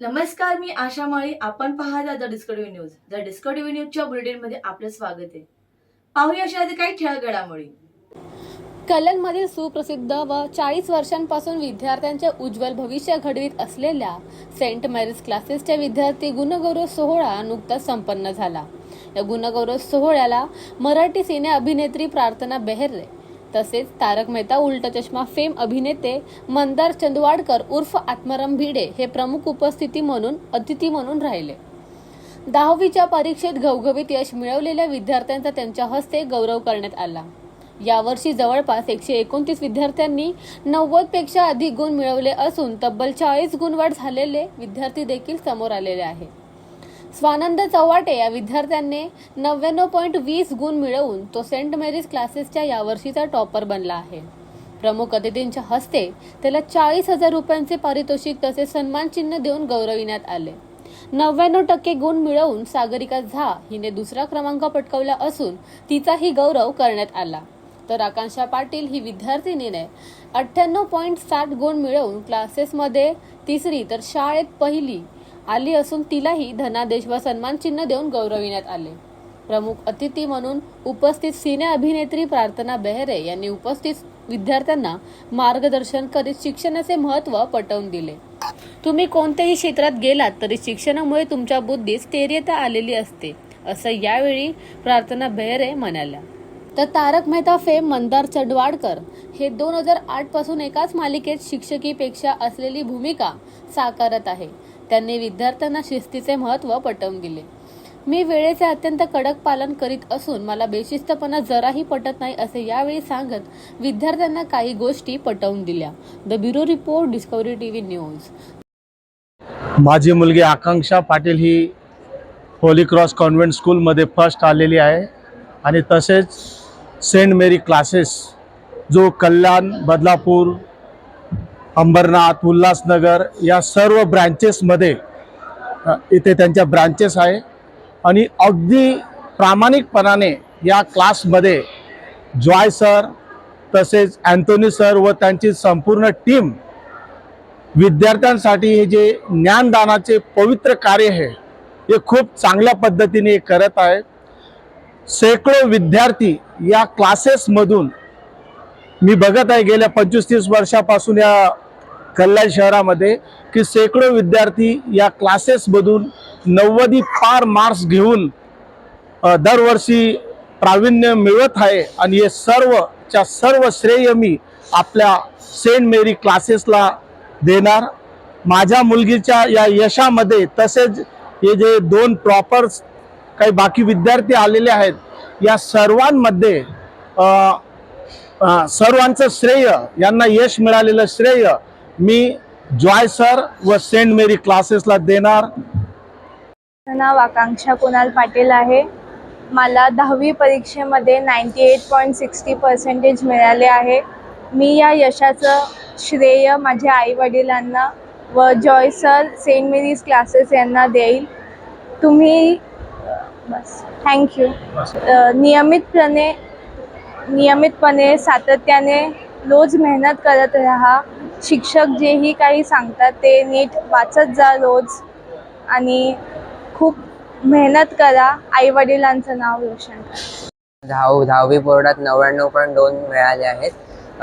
नमस्कार मी आशा माळी. आपण पाहता the discovery news. The discovery न्यूजच्या बुलेटिनमध्ये आपलं स्वागत आहे. पाहूया अशा आधी काही ठळक घडामोडी कलनमधील सुप्रसिद्ध व चाळीस वर्षांपासून विद्यार्थ्यांचे उज्ज्वल भविष्य घडवीत असलेल्या सेंट मेरीज क्लासेसच्या विद्यार्थी गुणगौरव सोहळा नुकताच संपन्न झाला. या गुणगौरव सोहळ्याला मराठी सिने अभिनेत्री प्रार्थना बेहरे तसेच तारक मेहता उलटा चष्मा फेम अभिनेते मंदार चंदवाडकर उर्फ आत्माराम भिडे हे प्रमुख उपस्थिती म्हणून अतिथी म्हणून राहिले. दहावीच्या परीक्षेत घवघवीत यश मिळवलेल्या विद्यार्थ्यांचा त्यांच्या हस्ते गौरव करण्यात आला. यावर्षी जवळपास एकशे एकोणतीस विद्यार्थ्यांनी नव्वदपेक्षा अधिक गुण मिळवले असून तब्बल चाळीस गुणवाढ झालेले विद्यार्थी देखील समोर आलेले आहेत. स्वानंद चव्हाटे या विद्यार्थ्याने नव्याण्णव पॉईंट वीस गुण मिळवून तो सेंट मेरीज क्लासेसच्या यावर्षीचा टॉपर बनला आहे. प्रमुख अतिथींच्या हस्ते त्याला चाळीस हजार रुपयांचे पारितोषिक तसेच सन्मान चिन्ह देऊन गौरविण्यात आले. नव्याण्णव टक्के गुण मिळवून सागरिका झा हिने दुसरा क्रमांक पटकावला असून तिचाही गौरव करण्यात आला. तर आकांक्षा पाटील ही विद्यार्थिनीने अठ्ठ्याण्णव पॉईंट सात गुण मिळवून क्लासेसमध्ये तिसरी तर शाळेत पहिली आली असून तिलाही धनादेश व सन्मान चिन्ह देऊन गौरविण्यात आले. प्रमुख अतिथी म्हणून उपस्थित सिने अभिनेत्री प्रार्थना बेहरे यांनी उपस्थित विद्यार्थ्यांना मार्गदर्शन करीत शिक्षणाचे महत्त्व पटवून दिले. तुम्ही कोणत्याही क्षेत्रात गेलात तरी शिक्षणामुळे तुमच्या बुद्धीत स्थैर्यता आलेली असते असं यावेळी प्रार्थना बेहरे म्हणाल्या. तर तारक मेहता फेम मंदार चडवाडकर हे दोन हजार आठपासून एकाच मालिकेत शिक्षकीपेक्षा असलेली भूमिका साकारत आहे. त्यांनी विद्यार्थ्यांना शिस्तीचे महत्त्व पटवून दिले. मी वेळेचे अत्यंत कडक पालन करीत असून मला बेशिस्तपणा जराही पटत नाही असे यावेळी सांगत विद्यार्थ्यांना काही गोष्टी पटवून दिल्या. The bureau report Discovery TV news. माझी मुलगी आकांक्षा पाटील ही होली क्रॉस कॉन्व्हेंट स्कूलमध्ये फर्स्ट आलेली आहे आणि तसेच सेंट मेरी क्लासेस जो कल्याण बदलापूर अंबरनाथ उल्हासनगर या सर्व ब्रँचेसमध्ये इथे त्यांच्या ब्रांचेस आहे. आणि अगदी प्रामाणिकपणाने या क्लासमध्ये जॉय सर तसेच अँथोनी सर व त्यांची संपूर्ण टीम विद्यार्थ्यांसाठी हे जे ज्ञानदानाचे पवित्र कार्य आहे हे खूप चांगल्या पद्धतीने करत आहे शेकडो विद्यार्थी या क्लासेसमधून मी बघत आहे गेल्या पंचवीस तीस वर्षापासून या कल्याण शहरामध्ये की शेकडो विद्यार्थी या क्लासेसमधून नव्वदी पार मार्क्स घेऊन दरवर्षी प्रावीण्य मिळवत आहे. आणि हे सर्वच्या सर्व श्रेय मी आपल्या सेंट मेरी क्लासेसला देणार. माझ्या मुलगीच्या या यशामध्ये तसेच हे जे दोन प्रॉपर्स काही बाकी विद्यार्थी आलेले आहेत या सर्वांमध्ये सर्वांचं श्रेय यांना यश मिळालेलं श्रेय मी जॉय सर व सेंट मेरी क्लासेसला देणार. माझं नाव आकांक्षा कुणाल पाटील आहे. मला दहावी परीक्षेमध्ये ninety eight point sixty percentage मिळाले आहे. मी या यशाचं श्रेय माझ्या आईवडिलांना व Joy sir Saint Mary's classes यांना देईल. तुम्ही बस थँक्यू नियमितपणे नियमितपणे सातत्याने रोज मेहनत करत राहा. शिक्षक जेही काही सांगतात ते नीट वाचत जा रोज आणि खूप मेहनत करा. आईवडिलांचं नाव रोशन करा. दहावी दहावी बोर्डात नव्याण्णव पॉईंट दोन मिळाले आहेत.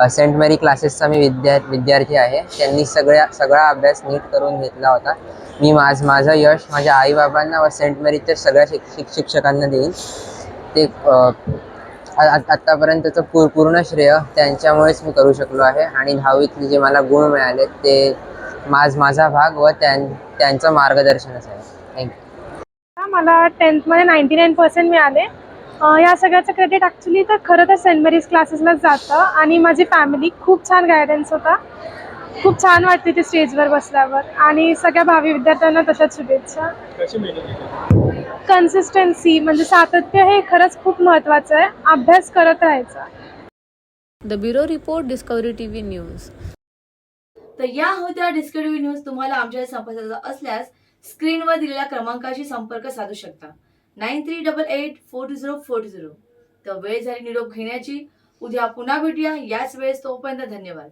सेंट मेरी क्लासेसचा मी विद्या विद्यार्थी आहे. त्यांनी सगळ्या सगळा अभ्यास नीट करून घेतला होता. मी माझ माझं यश माझ्या आईबाबांना व सेंट मेरीच्या सगळ्या शिक शिक्षकांना देईन. ते आ- आत्तापर्यंतचं पूर पूर्ण श्रेय त्यांच्यामुळेच मी करू शकलो आहे. आणि दहावीतले जे मला गुण मिळाले ते माझ माझा भाग व त्यां त्यांचं मार्गदर्शनच आहे. थँक्यू मला टेन्थमध्ये नाईंटी नाईन पर्सेंट मिळाले. अं, या सगळ्याचं क्रेडिट ॲक्च्युली तर खरं तर सेंट मेरीज क्लासेसलाच जातं. आणि माझी फॅमिली खूप छान गायडन्स होता. खूप छान वाटते ते स्टेजवर बसल्यावर. आणि सगळ्या भावी विद्यार्थ्यांना तशाच शुभेच्छा. कन्सिस्टन्सी म्हणजे सातत्य हे खरंच खूप महत्त्वाचं आहे. अभ्यास करत राहायचा. The bureau report Discovery TV news तर या होत्या डिस्कवरी न्यूज तुम्हाला आमच्या संपर्काचा असल्यास स्क्रीनवर दिलेल्या क्रमांकाशी संपर्क साधू शकता. Nine three double eight four two zero four two zero. तर वेळ झाली निरोप घेण्याची. उद्या पुन्हा भेटूया. याच वेळेस तोपर्यंत धन्यवाद.